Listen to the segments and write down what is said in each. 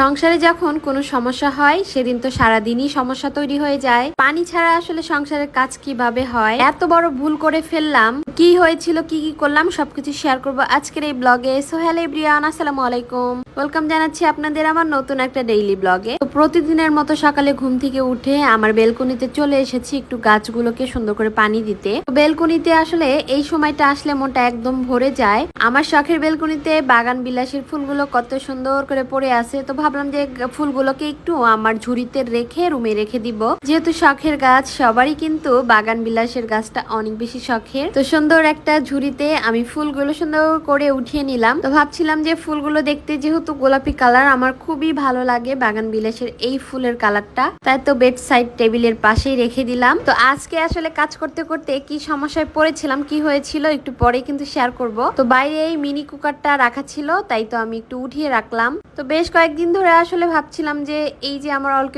সংসারে যখন কোনো সমস্যা হয়, সেদিন তো সারাদিনই সমস্যা তৈরি হয়ে যায়। পানি ছাড়া আসলে সংসারের কাজ কীভাবে হয়? এত বড় ভুল করে ফেললাম। কি হয়েছিল, কি কি করলাম, সবকিছু শেয়ার করব আজকের এই ব্লগে সো হ্যালো এভরিওয়ান আসসালামু আলাইকুম। ওয়েলকাম জানাচ্ছি আপনাদের আমার নতুন একটা ডেইলি ব্লগে তো প্রতিদিনের মতো সকালে ঘুম থেকে উঠে আমার বেলকনিতে চলে এসেছি একটু গাছগুলোকে সুন্দর করে পানি দিতে। বেলকনিতে আসলে এই সময়টা আসলে মনটা একদম ভরে যায়। আমার শখের বেলকনিতে বাগান বিলাসের ফুলগুলো কত সুন্দর করে পড়ে আছে। তো ভাবলাম যে ফুলগুলোকে একটু আমার ঝুড়িতে রেখে রুমে রেখে দিব। যেহেতু শখের গাছ, সবারই কিন্তু বাগান বিলাসের গাছটা অনেক বেশি শখের। তো সুন্দর একটা ঝুড়িতে আমি ফুলগুলো সুন্দর করে উঠিয়ে নিলাম। তো ভাবছিলাম যে ফুলগুলো দেখতে যেহেতু গোলাপি কালার, আমার খুবই ভালো লাগে বাগান বিলাসের এই ফুলের কালারটা। তাই তো বেড সাইড টেবিলের পাশেই রেখে দিলাম। তো আজকে আসলে কাজ করতে করতে কি সমস্যায় পড়েছিলাম, কি হয়েছিল একটু পরে কিন্তু শেয়ার করব। তো বাইরে এই মিনি কুকারটা রাখা ছিল, তাই তো আমি একটু উঠিয়ে রাখলাম। তো বেশ কয়েকদিন ধরে আসলে ভাবছিলাম যে এই যে আমার অল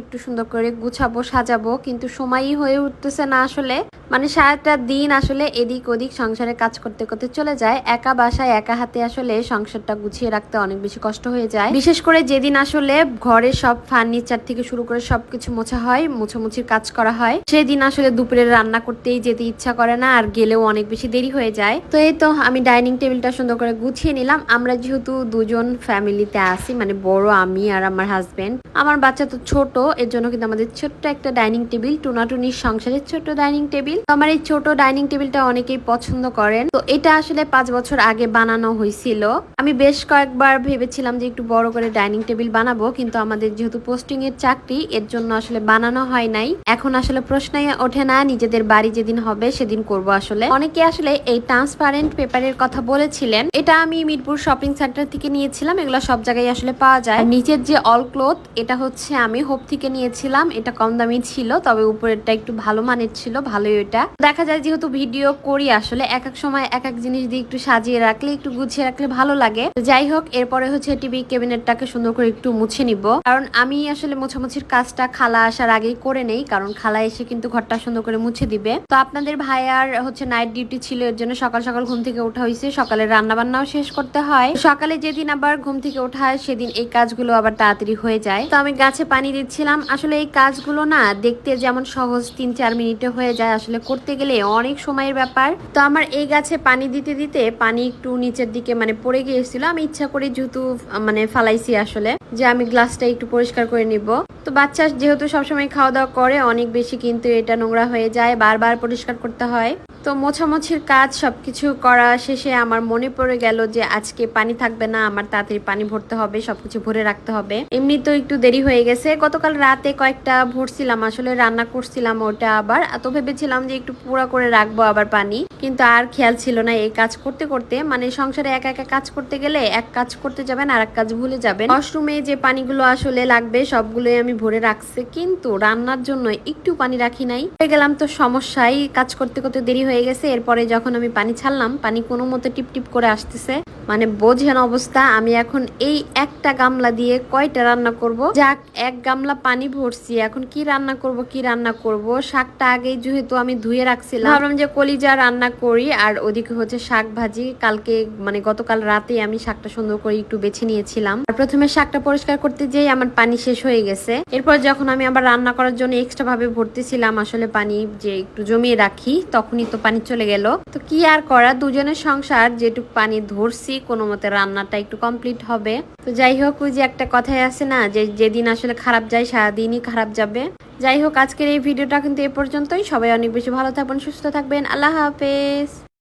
একটু সুন্দর করে গুছাবো, সাজাবো, কিন্তু সময়ই হয়ে উঠতেছে না আসলে। মানে সারাটা দিন আসলে এদিক ওদিক সংসারে কাজ করতে করতে চলে যায়। একা বাসায়, একা হাতে আসলে সংসারটা গুছিয়ে রাখতে অনেক বেশি কষ্ট হয়ে যায়। বিশেষ করে যেদিন আসলে ঘরের সব ফার্নিচার থেকে শুরু করে সবকিছু মোছা হয়, মুছামুছির কাজ করা হয়, সেদিন আসলে দুপুরে রান্না করতেই যেতে ইচ্ছা করে না আর গেলেও অনেক বেশি দেরি হয়ে যায়। তো এই তো আমি ডাইনিং টেবিলটা সুন্দর করে গুছিয়ে নিলাম। আমরা যেহেতু দুজন ফ্যামিলিতে আছি মানে বড় আমি আর আমার হাজবেন্ড, আমার বাচ্চা তো ছোট, এর জন্য কিন্তু আমাদের ছোট্ট একটা ডাইনিং টেবিল, টুনাটুনির সংসারের ছোট ডাইনিং টেবিল। তো আমার এই ছোট ডাইনিং টেবিলটা অনেকেই পছন্দ করেন। তো এটা আসলে পাঁচ বছর আগে বানানো হয়েছিল। আমি বেশ কয়েকবার ভেবেছিলাম যে একটু বড় করে ডাইনিং টেবিল বানাবো, কিন্তু আমাদের যেহেতু পোস্টিং এর চাকরি, এর জন্য আসলে বানানো হয় নাই। এখন আসলে প্রশ্নই ওঠে না, নিজেদের বাড়ি যেদিন হবে সেদিন করব আসলে। অনেকে আসলে এই ট্রান্সপারেন্ট পেপারের কথা বলেছিলেন। এটা আমি মিরপুর শপিং সেন্টার থেকে নিয়েছিলাম, এগুলো সব জায়গায় আসলে পাওয়া যায়। নিচের যে অল ক্লোথ এটা হচ্ছে আমি হোপ থেকে নিয়েছিলাম। এটা কম দামি ছিল, তবে উপরেরটা একটু ভালো মানের ছিল, ভালোই ওইটা দেখা যায় যেহেতু ভিডিও করি আসলে এক এক সময় এক এক জিনিস দিয়ে একটু সাজিয়ে রাখলে, একটু গুছিয়ে রাখলে ভালো লাগে। যাই হোক, এরপরে হচ্ছে টিভি ক্যাবিনেটটাকে সুন্দর করে একটু মুছে নিব। কারণ আমি আসলে মোছামুছির কাজটা খালা আসার আগেই করে নেই, কারণ খালা এসে কিন্তু ঘরটা সুন্দর করে মুছে দিবে। তো আপনাদের ভাইয়ার হচ্ছে নাইট ডিউটি ছিল, এর জন্য সকাল সকাল ঘুম থেকে ওঠা হয়েছে। সকালে রান্না বান্নাও শেষ করতে হয়। সকালে যেদিন আবার ঘুম থেকে ওঠা হয়, সেদিন এই কাজগুলো আবার তাড়াতাড়ি হয়ে যায়। তো আমি গাছে পানি দিচ্ছিলাম। আসলে এই কাজগুলো না দেখতে যেমন সহজ, তিন চার মিনিটে হয়ে যায়। আসলে করতে গেলে অনেক সময়ের ব্যাপার। তো আমার এই গাছে পানি দিতে দিতে পানি একটু নিচের দিকে মানে পড়ে গিয়েছিল। আমি ইচ্ছা করে যেহেতু মানে ফালাইছি আসলে, যে আমি গ্লাসটা একটু পরিষ্কার করে নিব। তো বাচ্চা যেহেতু সবসময় খাওয়া দাওয়া করে, অনেক বেশি কিন্তু এটা নোংরা হয়ে যায়। বারবার পরিষ্কার করতে হয়। তো মোছামুছির কাজ সবকিছু করা শেষে আমার মনে পড়ে গেল যে আজকে পানি থাকবে না, আমার তাড়াতাড়ি পানি ভরতে হবে, সবকিছু ভরে রাখতে হবে। এমনি তো একটু দেরি হয়ে গেছে। গতকাল রাতে কয়েকটা ভরছিলাম, আসলে রান্না করছিলাম ওটা আবার। তো ভেবেছিলাম যে একটু পুরা করে রাখব আবার পানি, কিন্তু আর খেয়াল ছিল না এই কাজ করতে করতে। মানে সংসারে একা একা কাজ করতে গেলে এক কাজ করতে যাবেন আর এক কাজ ভুলে যাবেন। ওয়াশরুমে যে পানিগুলো আসলে লাগবে, সবগুলোই আমি ভরে রাখছি, কিন্তু রান্নার জন্য একটু পানি রাখি নাই। হয়ে গেলাম তো সমস্যাই কাজ করতে করতে দেরি হয়ে গেছে। এরপরে যখন আমি পানি ছাড়লাম পানি কোনো মতো টিপটিপ টিপ করে আসতেছে। মানে বোঝেন অবস্থা, আমি এখন এই একটা গামলা দিয়ে কয়টা রান্না করব? যাক, এক গামলা পানি ভরছি, এখন কি রান্না করব, কি রান্না করব? শাকটা আগেই যেহেতু আমি ধুয়ে রাখছিলাম। ভাবলাম যে কলিজা রান্না করি, আর ওদিকে হচ্ছে শাক ভাজি। কালকে মানে গতকাল রাতে আমি শাকটা সুন্দর করে একটু বেছে নিয়েছিলাম। আর প্রথমে শাকটা পরিষ্কার করতে যেয়ে আমার পানি শেষ হয়ে গেছে। এরপর যখন আমি আবার রান্না করার জন্য এক্সট্রা ভাবে ভরতেছিলাম, আসলে পানি যে একটু জমিয়ে রাখি, তখনই তো পানি চলে গেল। তো কি আর করা? দুজনের সংসার, যেটুক পানি ধরছি কোনো মতে রান্নাটা একটু কমপ্লিট হবে। তো যাই হোক, ওই যে একটা কথাই আছে না, যে যেদিন আসলে খারাপ যায়, সারাদিনই খারাপ যাবে। যাই হোক, আজকের এই ভিডিওটা কিন্তু এ পর্যন্তই। সবাই অনেক বেশি ভালো থাকবেন, সুস্থ থাকবেন। আল্লাহ হাফেজ।